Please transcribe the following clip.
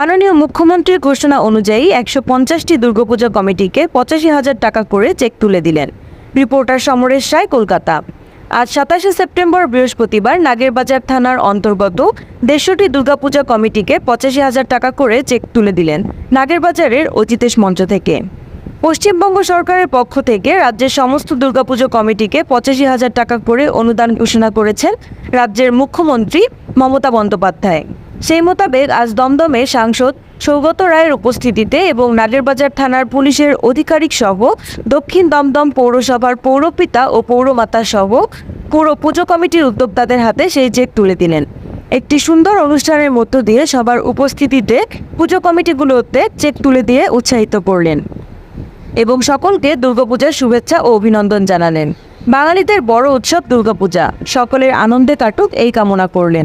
মাননীয় মুখ্যমন্ত্রীর ঘোষণা অনুযায়ী একশো পঞ্চাশটি দুর্গাপূজা কমিটিকে পঁচাশি হাজার টাকা করে চেক তুলে দিলেন। রিপোর্টার সমরেশ রায়, কলকাতা। আজ সাতাশে সেপ্টেম্বর, বৃহস্পতিবার নাগেরবাজার থানার অন্তর্গত দেড়শোটি দুর্গাপূজা কমিটিকে পঁচাশি হাজার টাকা করে চেক তুলে দিলেন নাগেরবাজারের অজিতেশ মঞ্চ থেকে। পশ্চিমবঙ্গ সরকারের পক্ষ থেকে রাজ্যের সমস্ত দুর্গাপুজো কমিটিকে পঁচাশি হাজার টাকা করে অনুদান ঘোষণা করেছেন রাজ্যের মুখ্যমন্ত্রী মমতা বন্দ্যোপাধ্যায়। সেই মোতাবেক আজ দমদমে সাংসদ সৌগত রায়ের উপস্থিতিতে এবং নাগেরবাজার থানার পুলিশের আধিকারিক সহ দক্ষিণ দমদম পৌরসভার পৌরপিতা ও পৌরমাতা সহ পুরো পুজো কমিটির উদ্যোক্তাদের হাতে সেই চেক তুলে দিলেন। একটি সুন্দর অনুষ্ঠানের মধ্য দিয়ে সবার উপস্থিতিতে পুজো কমিটিগুলোতে চেক তুলে দিয়ে উৎসাহিত করলেন এবং সকলকে দুর্গাপূজার শুভেচ্ছা ও অভিনন্দন জানালেন। বাঙালিদের বড় উৎসব দুর্গাপূজা। সকলের আনন্দে কাটুক এই কামনা করলেন।